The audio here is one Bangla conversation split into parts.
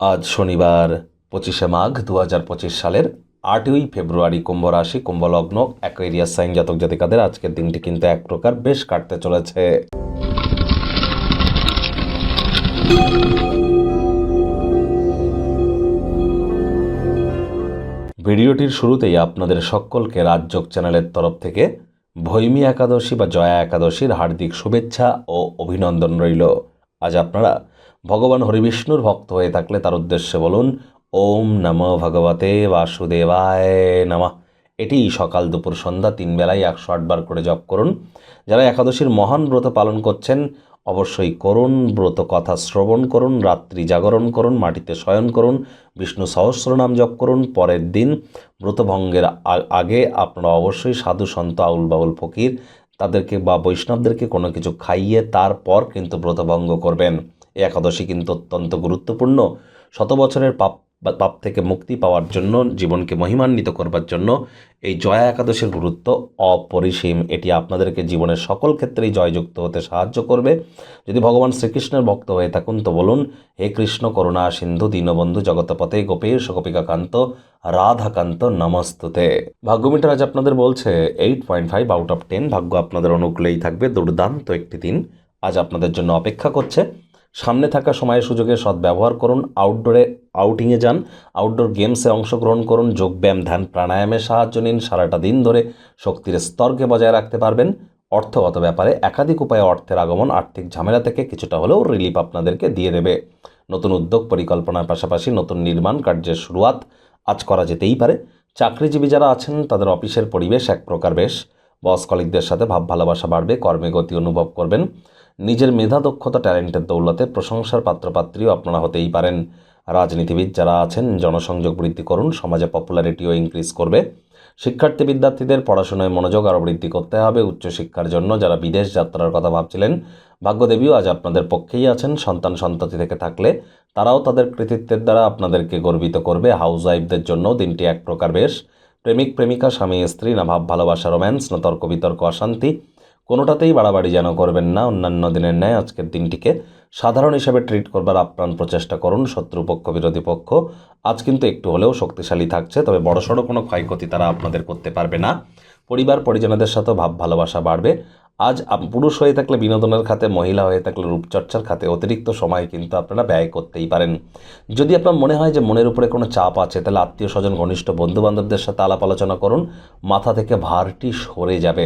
আজ শনিবার, পঁচিশে মাঘ দু হাজার পঁচিশ সালের আটই ফেব্রুয়ারি কুম্ভ রাশি, কুম্ভ লগ্ন, অ্যাকোয়ারিয়াস সাইন জাতক জাতিকাদের আজকের দিনটি কিন্তু এক প্রকার বেশ কাটতে চলেছে। ভিডিওটির শুরুতেই আপনাদের সকলকে রাজযোগ চ্যানেলের তরফ থেকে ভৈমী একাদশী বা জয়া একাদশীর হার্দিক শুভেচ্ছা ও অভিনন্দন রইল। আজ আপনারা ভগবান হরিবিষ্ণুর ভক্ত হয়ে থাকলে তার উদ্দেশ্যে বলুন, ওম নম ভগবতে বাসুদেবায় নমঃ। এটি সকাল দুপুর সন্ধ্যা তিন বেলায় একশো আটবার করে জপ করুন। যারা একাদশীর মহান ব্রত পালন করছেন, অবশ্যই করুন, ব্রত কথা শ্রবণ করুন, রাত্রি জাগরণ করুন, মাটিতে শয়ন করুন, বিষ্ণু সহস্রনাম জপ করুন, পরের দিন ব্রতভঙ্গের আগে আপনারা অবশ্যই সাধু, সন্ত, আউল বাউল, ফকির, তাদেরকে বা বৈষ্ণবদেরকে কোনো কিছু খাইয়ে তারপর কিন্তু ব্রতভঙ্গ করবেন। এই একাদশী কিন্তু অত্যন্ত গুরুত্বপূর্ণ। শত বছরের পাপ পাপ থেকে মুক্তি পাওয়ার জন্য, জীবনকে মহিমান্বিত করবার জন্য এই জয়া একাদশীর গুরুত্ব অপরিসীম। এটি আপনাদেরকে জীবনের সকল ক্ষেত্রেই জয়যুক্ত হতে সাহায্য করবে। যদি ভগবান শ্রীকৃষ্ণের ভক্ত হয়ে থাকুন, তো বলুন, হে কৃষ্ণ করুণা, সিন্ধু দীনবন্ধু জগতপতে গোপেশ গোপিকাকান্ত রাধাকান্ত, নমস্তুতে। ভাগ্যমিটার আজ আপনাদের বলছে eight point five out of ten ভাগ্য আপনাদের অনুকূলেই থাকবে, দুর্দান্ত একটি দিন। আজ আপনাদের জন্য অপেক্ষা করছে সামনে থাকা সময় সুযোগে সদ্ব্যবহার করুন আউটডোরে আউটিংয়ে যান আউটডোর গেমসে অংশগ্রহণ করুন যোগব্যায়াম ধ্যান, প্রাণায়ামে সাহায্য নিন, সারাটা দিন ধরে শক্তির স্তরকে বজায় রাখতে পারবেন। অর্থগত ব্যাপারে একাধিক উপায়ে অর্থের আগমন, আর্থিক ঝামেলা থেকে কিছুটা হলেও রিলিফ আপনাদেরকে দিয়ে দেবে। নতুন উদ্যোগ পরিকল্পনার পাশাপাশি নতুন নির্মাণ কার্যের শুরুয়াত আজ করা যেতেই পারে। চাকরিজীবী যারা আছেন, তাদের অফিসের পরিবেশ এক প্রকার বেশ। বস কলিকদের সাথে ভাব ভালোবাসা বাড়বে, কর্মে গতি অনুভব করবেন। নিজের মেধা, দক্ষতা, ট্যালেন্টের দৌলতে প্রশংসার পাত্রপাত্রীও আপনারা হতেই পারেন। রাজনীতিবিদ যারা আছেন, জনসংযোগ বৃদ্ধি করুন, সমাজে পপুলারিটিও ইনক্রিজ করবে। শিক্ষার্থী বিদ্যার্থীদের পড়াশোনায় মনোযোগ আরও বৃদ্ধি করতে হবে। উচ্চশিক্ষার জন্য যারা বিদেশ যাত্রার কথা ভাবছিলেন, ভাগ্যদেবীও আজ আপনাদের পক্ষেই আছেন। সন্তান সন্ততি থেকে থাকলে তারাও তাদের কৃতিত্বের দ্বারা আপনাদেরকে গর্বিত করবে। হাউস ওয়াইফদের জন্য দিনটি এক প্রকার বেশ। প্রেমিক, প্রেমিকা, স্বামী, স্ত্রী, না ভাব, ভালোবাসা, রোম্যান্স, না তর্ক, বিতর্ক, অশান্তি, কোনোটাতেই বাড়াবাড়ি যেন করবেন না। অন্যান্য দিনের ন্যায় আজকের দিনটিকে সাধারণ হিসাবে ট্রিট করবার আপ্রাণ প্রচেষ্টা করুন শত্রুপক্ষ বিরোধী পক্ষ। আজ কিন্তু একটু হলেও শক্তিশালী থাকছে, তবে বড়সড় কোনো ক্ষয়ক্ষতি তারা আপনাদের করতে পারবে না। পরিবার, পরিজনদের সাথেও ভাব, ভালোবাসা বাড়বে। আজ পুরুষ হয়ে থাকলে বিনোদনের খাতে, মহিলা হয়ে থাকলে রূপচর্চার খাতে অতিরিক্ত সময় কিন্তু আপনারা ব্যয় করতেই পারেন। যদি আপনার মনে হয় যে মনের উপরে কোনো চাপ আছে, তাহলে আত্মীয় স্বজন, ঘনিষ্ঠ বন্ধু বান্ধবদের সাথে আলাপ আলোচনা করুন। মাথা থেকে ভারটি সরে যাবে।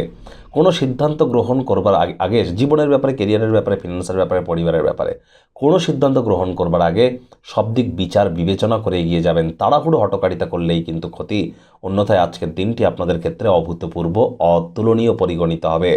কোনো সিদ্ধান্ত গ্রহণ করবার আগে জীবনের ব্যাপারে কেরিয়ারের ব্যাপারে, ফিনান্সের ব্যাপারে, পরিবারের ব্যাপারে, কোনো সিদ্ধান্ত গ্রহণ করবার আগে সব দিক বিচার, বিবেচনা করে এগিয়ে যাবেন। তাড়াহুড়ো হটকারিতা করলেই কিন্তু ক্ষতি। অন্যথায় আজকের দিনটি আপনাদের ক্ষেত্রে অভূতপূর্ব, অতুলনীয় পরিগণিত হবে।